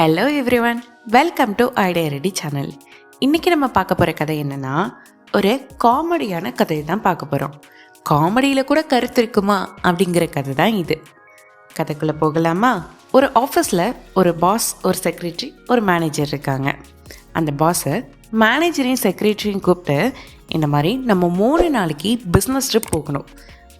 Hello everyone welcome to idea ready channel இன்றைக்கி நம்ம பார்க்க போகிற கதை என்னென்னா ஒரு காமெடியான கதையை தான் பார்க்க போகிறோம் காமெடியில் கூட கருத்து இருக்குமா அப்படிங்கிற கதை தான் இது. கதைக்குள்ளே போகலாமா? ஒரு ஆஃபீஸில் ஒரு பாஸ் ஒரு செக்ரட்டரி ஒரு மேனேஜர் இருக்காங்க. அந்த பாஸை மேனேஜரையும் செக்ரட்டரியும் கூப்பிட்டு இந்த மாதிரி நம்ம மூணு நாளைக்கு பிஸ்னஸ் ட்ரிப் போகணும்.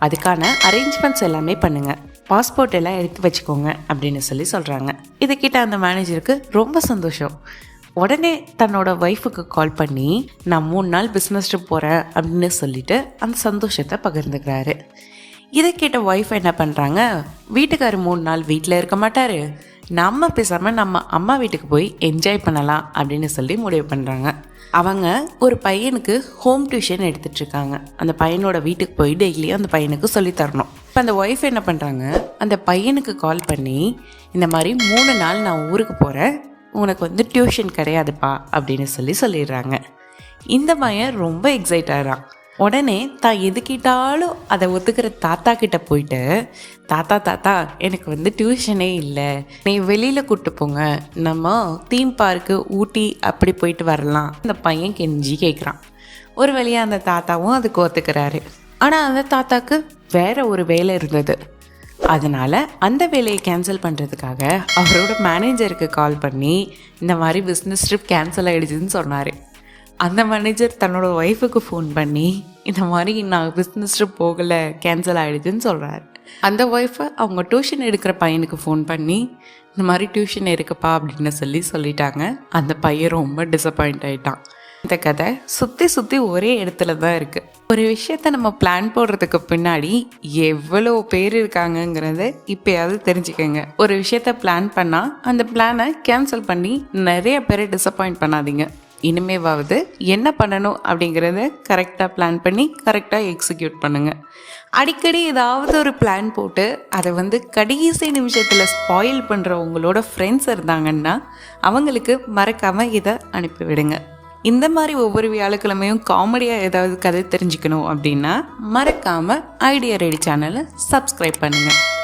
அதுக்கான அரேஞ்ச்மெண்ட்ஸ் எல்லாமே பண்ணுங்கள் பாஸ்போர்ட் எல்லாம் எடுத்து வச்சுக்கோங்க அப்படின்னு சொல்லி சொல்கிறாங்க இதை கேட்ட அந்த மேனேஜருக்கு ரொம்ப சந்தோஷம். உடனே தன்னோட ஒய்ஃபுக்கு கால் பண்ணி நான் மூணு நாள் பிஸ்னஸ் ட்ரிப் போகிறேன் அப்படின்னு சொல்லிட்டு அந்த சந்தோஷத்தை பகிர்ந்துக்கிறாரு. இதை கேட்ட ஒய்ஃப் என்ன பண்ணுறாங்க வீட்டுக்காரர் மூணு நாள் வீட்டில் இருக்க மாட்டார். நம்ம பேசாமல் நம்ம அம்மா வீட்டுக்கு போய் என்ஜாய் பண்ணலாம் அப்படின்னு சொல்லி முடிவு பண்ணுறாங்க அவங்க ஒரு பையனுக்கு ஹோம் டியூஷன் எடுத்துட்ருக்காங்க அந்த பையனோட வீட்டுக்கு போய் டெய்லியும் அந்த பையனுக்கு சொல்லி தரணும். இப்போ அந்த ஒய்ஃப் என்ன பண்ணுறாங்க அந்த பையனுக்கு கால் பண்ணி இந்த மாதிரி மூணு நாள் நான் ஊருக்கு போகிறேன் உனக்கு வந்து டியூஷன் கிடையாதுப்பா அப்படின்னு சொல்லி சொல்லிடுறாங்க. இந்த பையன் ரொம்ப எக்ஸைட் ஆகிறான். உடனே தான் எது கேட்டாலும் அதை ஒத்துக்கிற தாத்தா கிட்ட போயிட்டு தாத்தா தாத்தா எனக்கு வந்து டியூஷனே இல்லை. நீ வெளியில் கூப்பிட்டு போங்க. நம்ம தீம் பார்க்கு ஊட்டி அப்படி போயிட்டு வரலாம். அந்த பையன் கெஞ்சி கேட்குறான் ஒரு வழியாக அந்த தாத்தாவும் அதுக்கு ஒத்துக்கிறாரு. ஆனால் அந்த தாத்தாக்கு வேற ஒரு வேலை இருந்தது. அதனால் அந்த வேலையை கேன்சல் பண்ணுறதுக்காக அவரோட மேனேஜருக்கு கால் பண்ணி இந்த மாதிரி பிஸ்னஸ் ட்ரிப் கேன்சல் ஆகிடுச்சுன்னு சொன்னார். அந்த மேனேஜர் தன்னோட ஒய்ஃபுக்கு ஃபோன் பண்ணி இந்த மாதிரி நான் பிஸ்னஸ் ட்ரிப் போகலை கேன்சல் ஆகிடுதுன்னு சொல்கிறாரு அந்த ஒய்ஃபை அவங்க டியூஷன் எடுக்கிற பையனுக்கு ஃபோன் பண்ணி இந்த மாதிரி டியூஷன் இருக்குப்பா அப்படின்னு சொல்லி சொல்லிட்டாங்க. அந்த பையன் ரொம்ப டிசப்பாயிண்ட் ஆகிட்டான் இந்த கதை சுற்றி சுற்றி ஒரே இடத்துல தான் இருக்குது ஒரு விஷயத்த நம்ம பிளான் போடுறதுக்கு பின்னாடி எவ்வளோ பேர் இருக்காங்கங்கிறத இப்போயாவது தெரிஞ்சுக்கோங்க. ஒரு விஷயத்த பிளான் பண்ணால் அந்த பிளானை கேன்சல் பண்ணி நிறைய பேரை டிசப்பாயிண்ட் பண்ணாதீங்க. இனிமேவாவது என்ன பண்ணணும் அப்படிங்கிறத கரெக்டாக பிளான் பண்ணி கரெக்டாக எக்ஸிக்யூட் பண்ணுங்கள் அடிக்கடி ஏதாவது ஒரு பிளான் போட்டு அதை வந்து கடைசி நிமிஷத்தில் ஸ்பாயில் பண்ணுற உங்களோட ஃப்ரெண்ட்ஸ் இருந்தாங்கன்னா அவங்களுக்கு மறக்காமல் இதை அனுப்பிவிடுங்க இந்த மாதிரி ஒவ்வொரு வியாழக்கிழமையும் காமெடியாக ஏதாவது கதை தெரிஞ்சுக்கணும் அப்படின்னா மறக்காமல் ஐடியா ரெடி சேனலை சப்ஸ்கிரைப் பண்ணுங்கள்